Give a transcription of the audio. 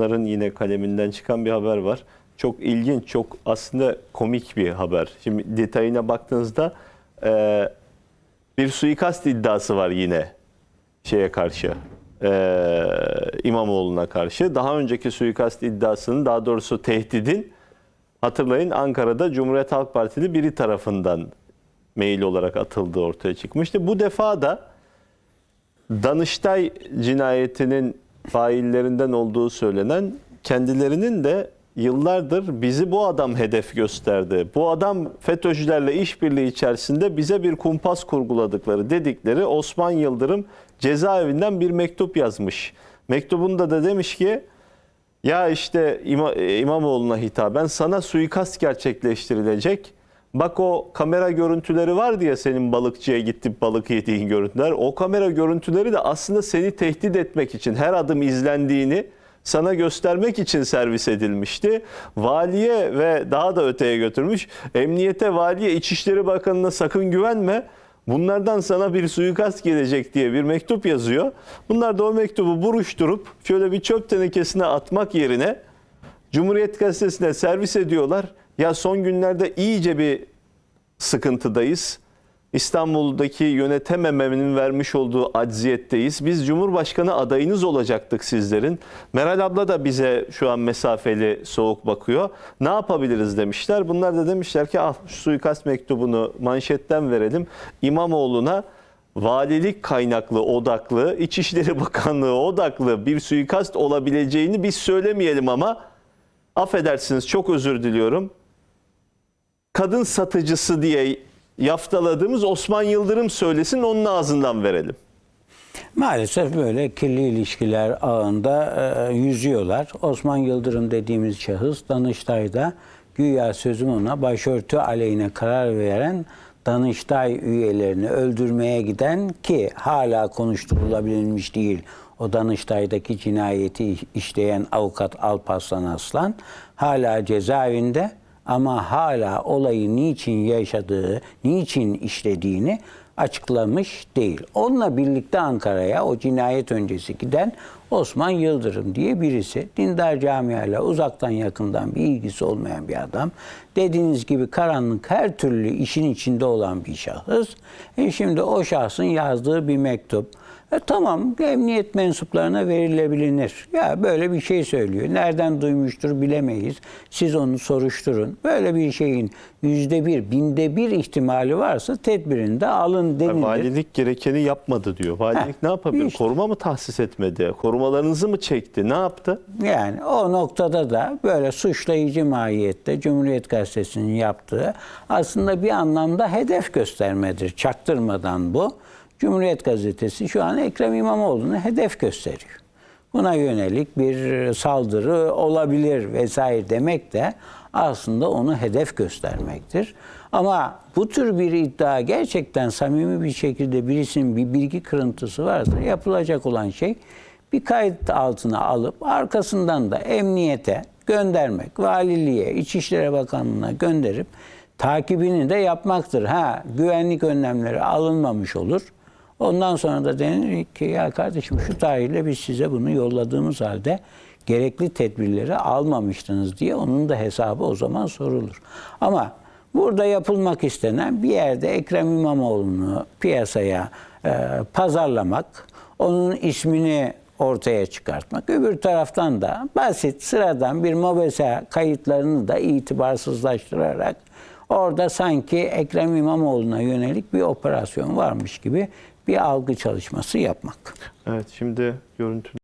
Onların yine kaleminden çıkan bir haber var. Çok ilginç, çok aslında komik bir haber. Şimdi detayına baktığınızda e, bir suikast iddiası var yine şeye karşı. e, İmamoğlu'na karşı. Daha önceki suikast iddiasının daha doğrusu tehdidin hatırlayın Ankara'da Cumhuriyet Halk Partili biri tarafından mail olarak atıldığı ortaya çıkmıştı. Bu defa da Danıştay cinayetinin faillerinden olduğu söylenen kendilerinin de yıllardır bizi bu adam hedef gösterdi. Bu adam FETÖ'cülerle işbirliği içerisinde bize bir kumpas kurguladıkları dedikleri Osman Yıldırım cezaevinden bir mektup yazmış. Mektubunda da demiş ki ya işte İma- İmamoğlu'na hitaben sana suikast gerçekleştirilecek. Bak o kamera görüntüleri var diye senin balıkçıya gidip balık yediğin görüntüler. O kamera görüntüleri de aslında seni tehdit etmek için her adım izlendiğini sana göstermek için servis edilmişti. Valiye ve daha da öteye götürmüş. Emniyete, valiye, İçişleri Bakanı'na sakın güvenme. Bunlardan sana bir suikast gelecek diye bir mektup yazıyor. Bunlar da o mektubu buruşturup şöyle bir çöp tenekesine atmak yerine Cumhuriyet Gazetesi'ne servis ediyorlar. Ya son günlerde iyice bir sıkıntıdayız. İstanbul'daki yönetememenin vermiş olduğu acziyetteyiz. Biz Cumhurbaşkanı adayınız olacaktık sizlerin. Meral abla da bize şu an mesafeli soğuk bakıyor. Ne yapabiliriz demişler. Bunlar da demişler ki şu suikast mektubunu manşetten verelim. İmamoğlu'na valilik kaynaklı odaklı, İçişleri Bakanlığı odaklı bir suikast olabileceğini biz söylemeyelim ama affedersiniz çok özür diliyorum kadın satıcısı diye yaftaladığımız Osman Yıldırım söylesin onun ağzından verelim. Maalesef böyle kirli ilişkiler ağında e, yüzüyorlar. Osman Yıldırım dediğimiz şahıs Danıştay'da güya sözüm ona başörtü aleyhine karar veren Danıştay üyelerini öldürmeye giden ki hala konuşturulabilmiş değil o Danıştay'daki cinayeti işleyen avukat Alparslan Aslan hala cezaevinde ama hala olayı niçin yaşadığı, niçin işlediğini açıklamış değil. Onunla birlikte Ankara'ya o cinayet öncesi giden Osman Yıldırım diye birisi. Dindar camiayla uzaktan yakından bir ilgisi olmayan bir adam. Dediğiniz gibi karanlık her türlü işin içinde olan bir şahıs. E şimdi o şahsın yazdığı bir mektup. E tamam emniyet mensuplarına verilebilir. Ya böyle bir şey söylüyor. Nereden duymuştur bilemeyiz. Siz onu soruşturun. Böyle bir şeyin yüzde bir, binde bir ihtimali varsa tedbirinde alın denilir. Valilik gerekeni yapmadı diyor. Valilik Heh, ne yapabilir? işte. Koruma mı tahsis etmedi? Korumalarınızı mı çekti? Ne yaptı? Yani o noktada da böyle suçlayıcı mahiyette Cumhuriyet Gazetesi'nin yaptığı aslında bir anlamda hedef göstermedir. Çaktırmadan bu. Cumhuriyet Gazetesi şu an Ekrem İmamoğlu'nu hedef gösteriyor. Buna yönelik bir saldırı olabilir vesaire demek de aslında onu hedef göstermektir. Ama bu tür bir iddia gerçekten samimi bir şekilde birisinin bir bilgi kırıntısı varsa yapılacak olan şey bir kayıt altına alıp arkasından da emniyete göndermek, valiliğe, İçişleri Bakanlığı'na gönderip takibini de yapmaktır. Ha güvenlik önlemleri alınmamış olur. Ondan sonra da denir ki ya kardeşim şu tarihle biz size bunu yolladığımız halde gerekli tedbirleri almamıştınız diye onun da hesabı o zaman sorulur. Ama burada yapılmak istenen bir yerde Ekrem İmamoğlu'nu piyasaya e, pazarlamak, onun ismini ortaya çıkartmak. Öbür taraftan da basit, sıradan bir MOBESE kayıtlarını da itibarsızlaştırarak orada sanki Ekrem İmamoğlu'na yönelik bir operasyon varmış gibi bir algı çalışması yapmak. Evet şimdi görüntü